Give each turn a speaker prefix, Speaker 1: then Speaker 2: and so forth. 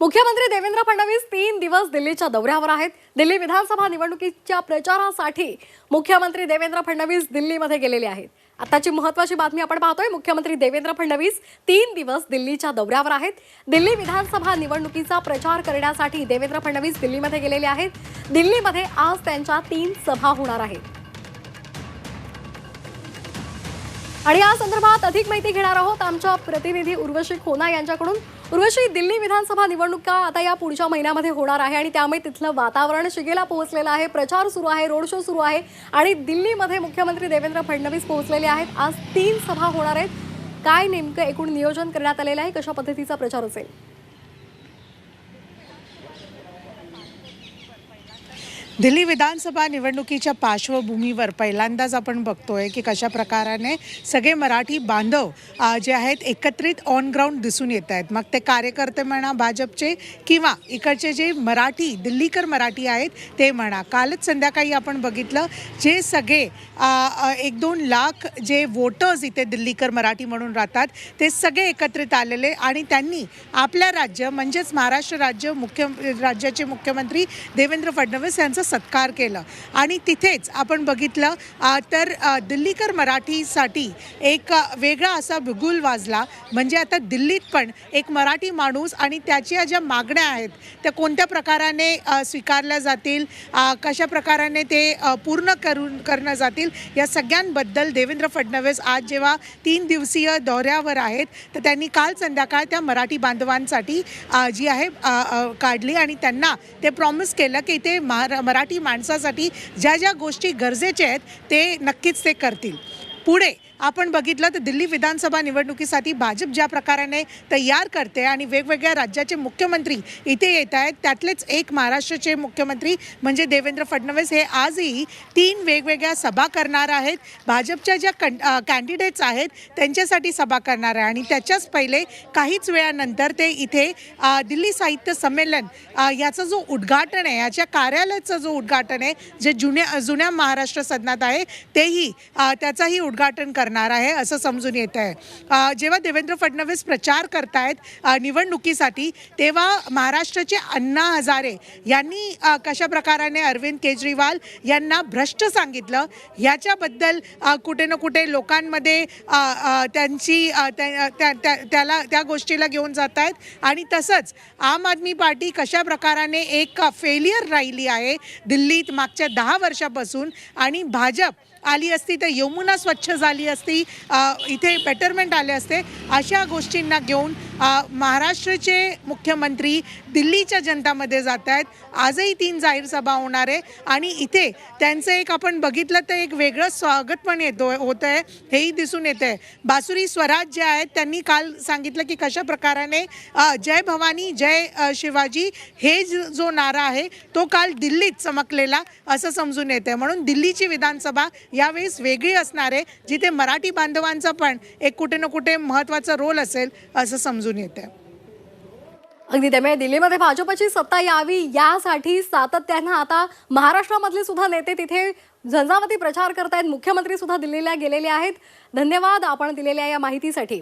Speaker 1: मुख्यमंत्री देवेंद्र फडणवीस तीन दिवस दिल्लीच्या दौऱ्यावर आहेत. दिल्ली विधानसभा निवडणुकीच्या प्रचारासाठी मुख्यमंत्री देवेंद्र फडणवीस दिल्लीमध्ये गेलेले आहेत. आताची महत्वाची बातमी आपण पाहतोय. मुख्यमंत्री देवेंद्र फडणवीस तीन दिवस दिल्लीच्या दौऱ्यावर आहेत. दिल्ली विधानसभा निवडणुकीचा प्रचार करण्यासाठी देवेंद्र फडणवीस दिल्लीमध्ये गेलेले आहेत. दिल्लीमध्ये आज त्यांच्या तीन सभा होणार आहेत. आणि या संदर्भात अधिक माहिती घेणार आहोत आमच्या प्रतिनिधी उर्वशी खोना यांच्याकडून. उर्वशी दिल्ली विधानसभा निवडणुका आता या पुढच्या महिन्यामध्ये होणार आहे आणि त्यामुळे तिथलं वातावरण शिगेला पोहोचलेलं आहे. प्रचार सुरू आहे रोड शो सुरू आहे आणि दिल्लीमध्ये मुख्यमंत्री देवेंद्र फडणवीस पोहोचलेले आहेत. आज तीन सभा होणार आहेत. काय नेमकं एकूण नियोजन करण्यात आलेलं आहे? कशा पद्धतीचा प्रचार असेल?
Speaker 2: दिल्ली विधानसभा निवडणुकीच्या पार्श्वभूमीवर पहिल्यांदाच आपण बघतोय की कशा प्रकाराने सगळे मराठी बांधव जे आहेत एकत्रित ऑन ग्राउंड दिसून येत आहेत. मग ते कार्यकर्ते म्हणा भाजपचे किंवा इकडचे जे मराठी दिल्लीकर मराठी आहेत ते म्हणा. कालच संध्याकाळी आपण बघितलं जे सगळे एक दोन लाख जे वोटर्स इथे दिल्लीकर मराठी म्हणून राहतात ते सगळे एकत्रित आलेले आणि त्यांनी आपल्या राज्य म्हणजेच महाराष्ट्र राज्य मुख्य राज्याचे मुख्यमंत्री देवेंद्र फडणवीस यांचं सत्कार केलं. आणि तिथेच आपण बघितलं तर दिल्लीकर मराठीसाठी एक वेगळा असा बिगुल वाजला. म्हणजे आता दिल्लीत पण एक मराठी माणूस आणि त्याच्या ज्या मागण्या आहेत त्या कोणत्या प्रकाराने स्वीकारल्या जातील कशा प्रकाराने ते पूर्ण करून करणं जातील या सगळ्यांबद्दल देवेंद्र फडणवीस आज जेव्हा तीन दिवसीय दौऱ्यावर आहेत तर त्यांनी काल संध्याकाळ त्या मराठी बांधवांसाठी जी आहे काढली आणि त्यांना ते प्रॉमिस केलं की ते महारा मराठी माणसासाठी ज्या ज्या गोष्टी गरजेच्या आहेत ते नक्कीच ते करतील. पुढे आपण बघितलं तर दिल्ली विधानसभा निवडणुकीसाठी भाजप ज्या प्रकाराने तयार करते आणि वेगवेगळ्या राज्याचे मुख्यमंत्री इथे येत आहेत त्यातलेच एक महाराष्ट्राचे मुख्यमंत्री म्हणजे देवेंद्र फडणवीस हे आजही तीन वेगवेगळ्या सभा करणार आहेत. भाजपच्या ज्या कं कॅन्डिडेट्स आहेत त्यांच्यासाठी सभा करणार आहे आणि त्याच्याच पहिले काहीच वेळानंतर ते इथे दिल्ली साहित्य संमेलन याचं याचा जो उद्घाटन आहे याच्या कार्यालयाचं जो उद्घाटन आहे जे जुन्या जुन्या महाराष्ट्र सदनात आहे तेही त्याचाही उद्घाटन करणार आहे असं समजून येत आहे. जेव्हा देवेंद्र फडणवीस प्रचार करतायत निवडणुकीसाठी तेव्हा महाराष्ट्राचे अण्णा हजारे यांनी कशा प्रकाराने अरविंद केजरीवाल यांना भ्रष्ट सांगितलं ह्याच्याबद्दल कुठे ना कुठे लोकांमध्ये त्यांची त्याला त्या गोष्टीला घेऊन जात आहेत आणि तसंच आम आदमी पार्टी कशा प्रकाराने एक फेलियर राहिली आहे दिल्लीत मागच्या दहा वर्षापासून आणि भाजप आली असती तर यमुना स्वच्छ झाली असती. असती इथे बेटरमेंट आले असते अशा गोष्टींना घेऊन महाराष्ट्राचे मुख्यमंत्री दिल्लीच्या जनतामध्ये जात आहेत आजही तीन जाहीर सभा होणार आहे आणि इथे त्यांचं एक आपण बघितलं तर एक वेगळं स्वागत पण येतो होतं आहे हेही दिसून येतं आहे बासुरी स्वराज जे आहेत त्यांनी काल सांगितलं की कशा प्रकाराने जय भवानी जय शिवाजी हे जो नारा आहे तो काल दिल्लीत चमकलेला असं समजून येतं आहे म्हणून दिल्लीची विधानसभा यावेळेस वेगळी असणार आहे जिथे मराठी बांधवांचा पण एक कुठे ना कुठे महत्त्वाचा रोल असेल असं समजून येतं
Speaker 1: अगदी त्यामुळे दिल्लीमध्ये भाजपची सत्ता यावी यासाठी सातत्यानं आता महाराष्ट्रामधले सुद्धा नेते तिथे झंझावती प्रचार करतायत. मुख्यमंत्री सुद्धा दिल्लीला गेलेले आहेत. धन्यवाद आपण दिलेल्या या माहितीसाठी.